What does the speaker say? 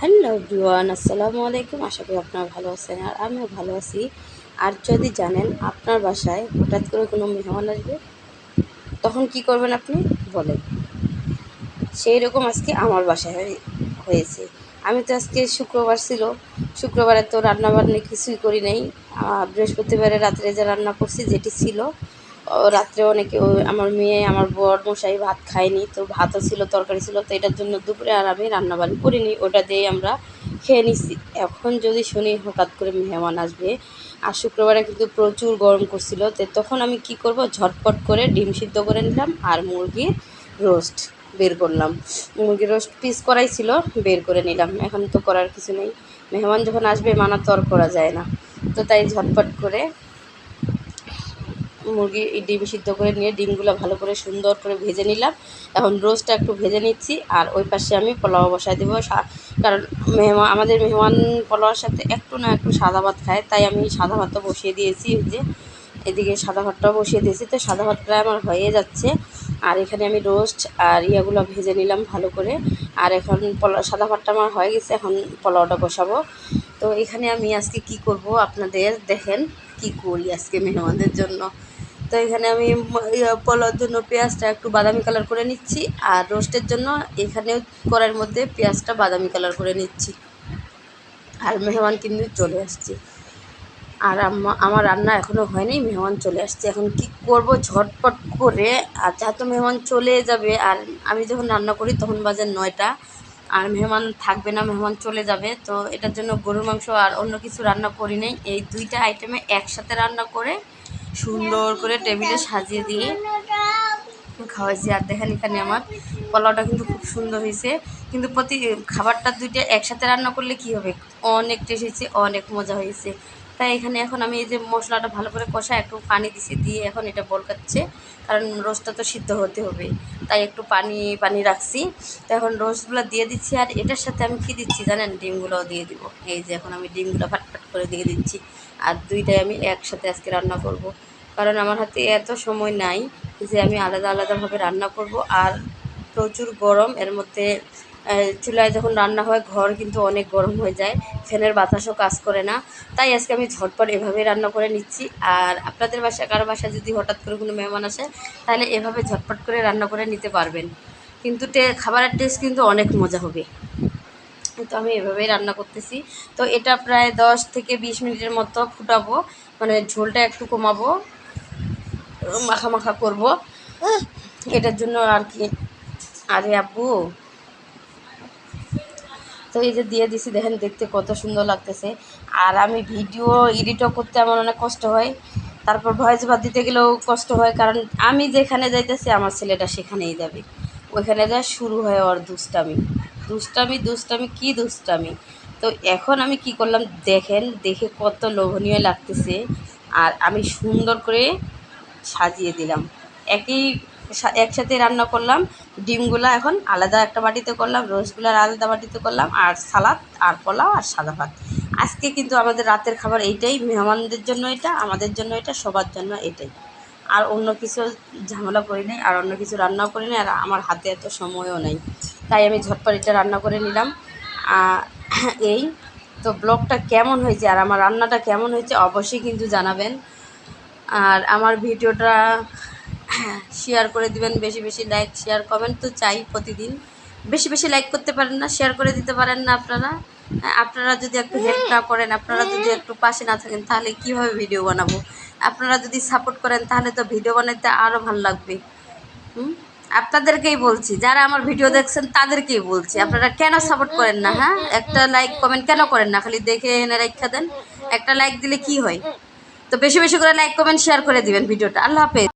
Hello everyone, আসসালামু আলাইকুম। আশা করি আপনারা ভালো আছেন আর আমিও ভালো আছি। আর যদি জানেন আপনার বাসায় হঠাৎ করে কোনো মেহমান আসবে, তখন কি করবেন আপনি? বলেন। সেই রকম আজকে আমার বাসায় হয়েছে। আমি তো আজকে শুক্রবার ছিল। শুক্রবারে তো রান্নাবান্না কিছুই করি নাই। বৃহস্পতিবারে রাত্রে যে রান্না করছি, যেটি ছিল রাত্রে অনেকে আমার মেয়ে, আমার বর, মশাই ভাত খায়নি, তো ভাতও ছিল, তরকারি ছিল, তো এটার জন্য দুপুরে আর আমি রান্না বান্না করিনি, ওটা দিয়ে আমরা খেয়ে নিচ্ছি এখন যদি শুনি হঠাৎ করে মেহমান আসবে, আর শুক্রবারে কিন্তু প্রচুর গরম করছিল, তো তখন আমি কি করব? ঝটপট করে ডিম সিদ্ধ করে নিলাম আর মুরগির রোস্ট বের করলাম। মুরগির রোস্ট পিস করাই ছিল, বের করে নিলাম। এখন তো করার কিছু নেই। মেহমান যখন আসবে, মানা তো আর করা যায় না। তো তাই ঝটপট করে মুরগি ডিম সিদ্ধ করে নিয়ে ডিমগুলো ভালো করে সুন্দর করে ভেজে নিলাম। এখন রোস্টটা একটু ভেজে নিচ্ছি আর ওই পাশে আমি পোলাও বসাই দেবো। কারণ মেহমান আমাদের মেহমান পোলাওয়ার সাথে একটু না একটু সাদা ভাত খায়, তাই আমি সাদা ভাতটা বসিয়ে দিয়েছি যে। এদিকে সাদা ভাতটাও বসিয়ে দিয়েছি। তো সাদা ভাত প্রায় আমার হয়ে যাচ্ছে। আর এখানে আমি রোস্ট আর ইয়াগুলো ভেজে নিলাম ভালো করে। আর এখন পোলাও সাদা ভাতটা আমার হয়ে গেছে, এখন পোলাওটা বসাবো। তো এখানে আমি আজকে কি করব আপনাদের দেখেন, কি করি আজকে মেহমানদের জন্য। তো এখানে আমি ইয়া, পোলাওর জন্য পেঁয়াজটা একটু বাদামি কালার করে নিচ্ছি আর রোস্টের জন্য এখানেও কড়াইয়ের মধ্যে পেঁয়াজটা বাদামি কালার করে নিচ্ছি। আর মেহমান কিন্তু চলে আসছে। আর আমার রান্না এখনও হয়নি মেহমান চলে আসছে। এখন কি করব ঝটপট করে? আর যেহেতু মেহমান চলে যাবে আর আমি যখন রান্না করি তখন বাজে নয়টা। আর মেহমান থাকবে না মেহমান চলে যাবে। তো এটার জন্য গরুর মাংস আর অন্য কিছু রান্না করি নাই। এই দুইটা আইটেমে একসাথে রান্না করে সুন্দর করে টেবিলে সাজিয়ে দিয়ে খাওয়াইছি। আর দেখেন এখানে আমার পোলাওটা কিন্তু খুব সুন্দর হয়েছে। কিন্তু প্রতি খাবারটা দুইটা একসাথে রান্না করলে কি হবে? অনেক টেস্ট হয়েছে, অনেক মজা হয়েছে। তাই এখানে এখন আমি এই যে মশলাটা ভালো করে কষা, একটু পানি দিছি, দিয়ে এখন এটা বলকাচ্ছে কারণ রোস্টটা তো সিদ্ধ হতে হবে। তাই একটু পানি পানি রাখছি। তো এখন রোস্টগুলো দিয়ে দিচ্ছি। আর এটার সাথে আমি কী দিচ্ছি জানেন? ডিমগুলোও দিয়ে দিব। এই যে এখন আমি ডিমগুলো ফাটফাট করে দিয়ে দিচ্ছি। আর দুইটাই আমি একসাথে আজকে রান্না করব। কারণ আমার হাতে এত সময় নাই যে আমি আলাদা আলাদাভাবে রান্না করব। আর প্রচুর গরম, এর মধ্যে চুলায় যখন রান্না হয়, ঘর কিন্তু অনেক গরম হয়ে যায়, ফ্যানের বাতাসও কাজ করে না। তাই আজকে আমি ঝটপট এভাবেই রান্না করে নিচ্ছি। আর আপনাদের বাসা, কারও বাসায় যদি হঠাৎ করে কোনো মেহমান আসে, তাহলে এভাবে ঝটপট করে রান্না করে নিতে পারবেন। কিন্তু টে, খাবারের টেস্ট কিন্তু অনেক মজা হবে। তো আমি এভাবেই রান্না করতেছি। তো এটা প্রায় দশ থেকে বিশ মিনিটের মতো ফুটাবো মানে ঝোলটা একটু কমাবো। মাখা মাখা করব। এটার জন্য আর কি। আরে আব্বু। তো এই যে দিয়ে দিছি, দেখেন দেখতে কত সুন্দর লাগতেছে। আর আমি ভিডিও এডিটও করতে আমার অনেক কষ্ট হয়। তারপর ভয়েস ভাত দিতে গেলেও কষ্ট হয়, কারণ আমি যেখানে যাইতেছি, আমার ছেলেটা সেখানেই যাবে। ওইখানে যা শুরু হয় ওর দুষ্টামি। দুষ্টামি দুষ্টামি, কি দুষ্টামি? তো এখন আমি কি করলাম, দেখেন, দেখে কত লোভনীয় লাগতেছে। আর আমি সুন্দর করে সাজিয়ে দিলাম। একই একসাথে রান্না করলাম, ডিমগুলা এখন আলাদা একটা বাটিতে করলাম রোস্টগুলো আলাদা বাটিতে করলাম, আর সালাদ, আর পোলাও, আর সাদা ভাত। আজকে কিন্তু আমাদের রাতের খাবার এইটাই, মেহমানদের জন্য এটা, আমাদের জন্য এটা, সবার জন্য এটাই। আর অন্য কিছু ঝামেলা করি নাই, আর অন্য কিছু রান্নাও করি নাই, আর আমার হাতে এত সময়ও নেই। তাই আমি ঝটপট এটা রান্না করে নিলাম। এই, তো ব্লগটা কেমন হয়েছে, আর আমার রান্নাটা কেমন হয়েছে, অবশ্যই কিন্তু জানাবেন। আর আমার ভিডিওটা শেয়ার করে দিবেন, বেশি বেশি লাইক শেয়ার কমেন্ট তো চাই প্রতিদিন। বেশি বেশি লাইক করতে পারেন না শেয়ার করে দিতে পারেন না আপনারা। আপনারা যদি একটু হেল্প না করেন, আপনারা যদি একটু পাশে না থাকেন, তাহলে কীভাবে ভিডিও বানাবো? আপনারা যদি সাপোর্ট করেন, তাহলে তো ভিডিও বানাতে আরও ভালো লাগবে। হুম? আপনাদেরকেই বলছি, যারা আমার ভিডিও দেখছেন, তাদেরকেই বলছি, আপনারা কেন সাপোর্ট করেন না হ্যাঁ? একটা লাইক কমেন্ট কেন করেন না? খালি দেখে এনে রেখা দেন। একটা লাইক দিলে কি হয়? তো বেশি বেশি করে লাইক কমেন্ট শেয়ার করে দিবেন ভিডিওটা। আল্লাহ হাফেজ।